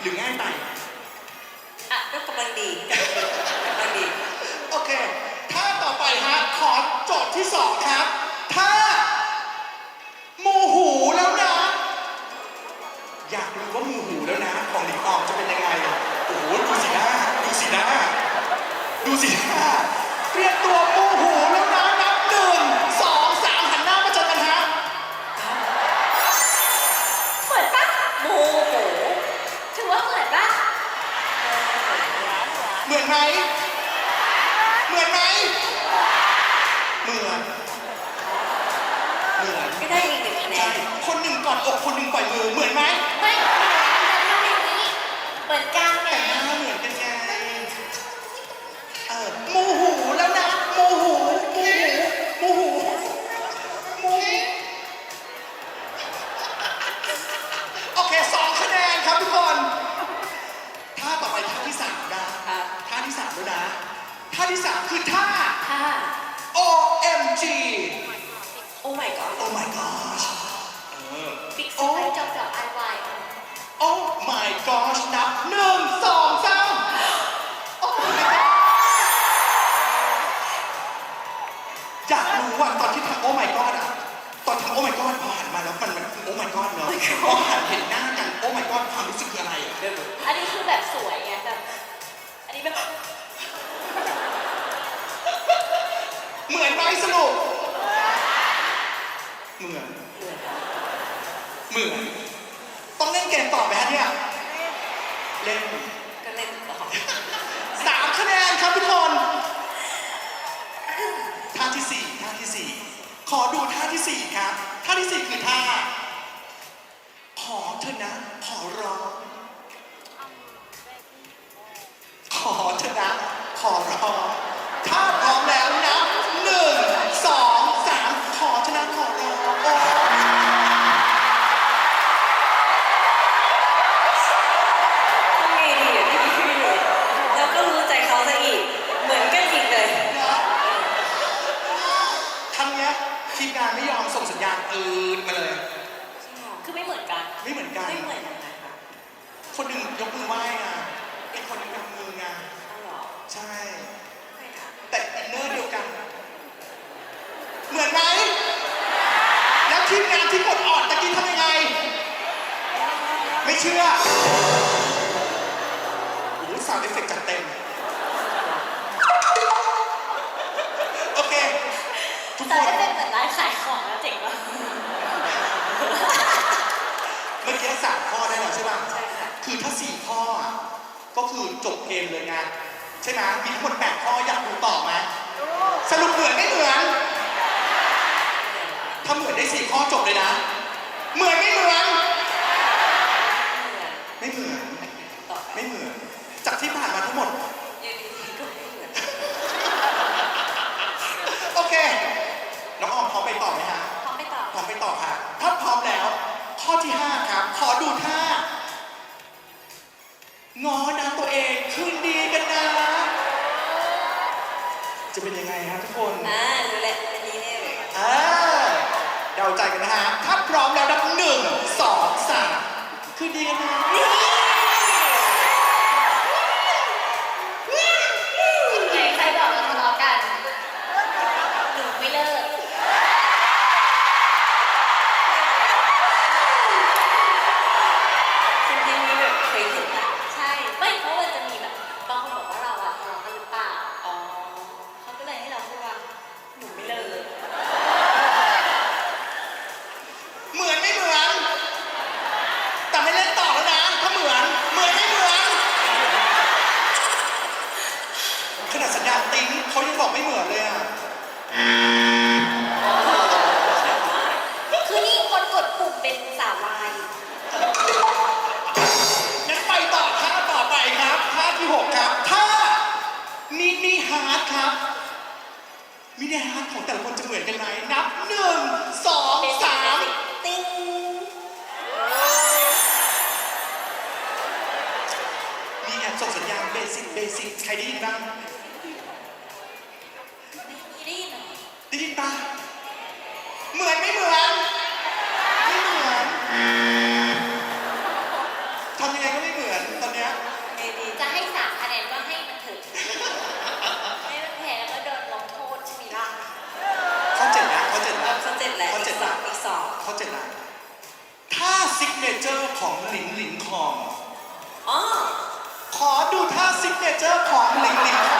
หรือง่ายไป อะก็กำลังดีกำลังดี โอเค ถ้าต่อไปฮะ ขอโจทย์ที่สองครับ ถ้าโมหูแล้วนะ อยากรู้ว่าโมหูแล้วนะ ของหลิงออมจะเป็นยังไง โอ้โห ดูสีหน้า ดูสีหน้า ดูสีหน้า เตรียมตัวโม เหมือนไหม เหมือนไหม เหมือน เหมือน ก็ได้อีกหนึ่งคะแนใช่นคนหนึ่งกอดอกคนหนึ่งปล่อยมือ เหมือนไหม ไม่เหมือนแต่ทำอย่างนี้เหมือนกันไงแต่หน้าเหมือนกั my god Oh my gosh เออบิ๊กซีจบกับไอวาย Oh my gosh นับหนึ่งสองสาม Oh my god อยากรู้ว่าตอนที่ทำ Oh my god อะตอนทำ Oh my god พอหันมาแล้วมันมันคือ Oh my god เนอะพอหันเห็นหน้ากัน Oh my god ความรู้สึกคืออะไรอะเริ่มอันนี้คือแบบสวยไงแบบ อันนี้แบบ เหมือนไหมสรุป เหมือนเหมือนต้องเล่นเกมต่อไหมฮะเนี่ย เล่นก็เล่นต่อสามคะแนนครับทุกคนท่าที่สี่ท่าที่สี่ขอดูท่าที่สี่ครับ ท่าที่สี่คือท่า คนหนึ่งยกมือไหว้ไงอีกคนหนึ่งยกมือไงเอาเหรอใช่ไม่ค่ะแต่อินเนอร์เดียวกัน เหมือนไหมแล้วทีมงานที่กดออดตะกี้ทำยังไง ไม่เชื่อโอ้โหสาวเอฟเฟกต์จัดเต็ม โอเค ทุก แต่ คน ได้เป็นเหมือนร้านขายของแล้วเจ๋งป่ะ เมื่อกี้สามข้อได้แล้วใช่ป่ะ ใช่ คือถ้าสี่ข้ออะก็คือจบเกมเลยไงใช่ไหมมีทั้งหมดแปดข้ออยากดูต่อไหมสรุปเหมือนไม่เหมือน ถ้าเหมือนได้สี่ข้อจบเลยนะ เหมือนไม่เหมือน ไม่เหมือน นยังไงฮะทุกคนอ่ารู้แหละอันนี้เนี่ยอ่าเดาใจกันนะฮะ ถ้าพร้อมแล้วนับหนึ่งสองสามคืนดีกันนะ แนของแต่ละคนจะเหมือนกันไหมนับหนึ่งสองสามติ้งนี่ไงส่งสัญญาณเบสิกเบสิกใครได้ยินบ้างได้ยินได้ยินปะเหมือนไม่เหมือน ไม่เหมือนทำยังไงก็ไม่เหมือนตอนเนี้ยจะให้สามคะแนนว่าให้มันถึงไม่มันแพ้แล้วก็โดนลงโทษ ใช่ไหมล่ะข้อเจ็ดนะข้อเจ็ดเอนะอเขาเจ็ดแล้วเขาอีเจ็ดกสละองอีกสองข้อเจ็ดนะถ้าซิกเนเจอร์ของหลิงหลิงคองอ๋อขอดูท่าซิกเนเจอร์ของหลิงหลิงคอง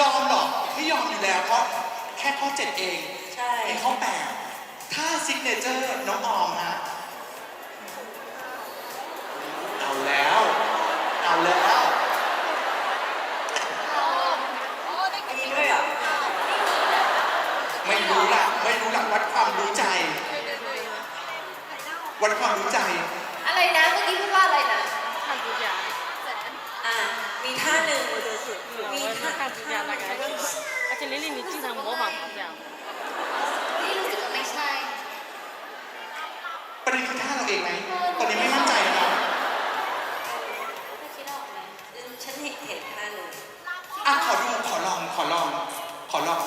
ยอมหรอกไม่ยอมอยู่แล้วเพราะแค่ข้อเจ็ดเองใช่ มีข้อแปดถ้าซิกเนเจอร์น้องออมฮะเอาแล้ว 而且琳琳你经常模仿他这样。 นี่รู้สึกว่าไม่ใช่ ประเด็นคือท่าเราเองไหม ตอนนี้ไม่มั่นใจนะ ไม่คิดออกไหม ฉันเห็นเห็นท่าหนึ่ง อ่ะขอดู ขอลอง ขอลอง ขอลอง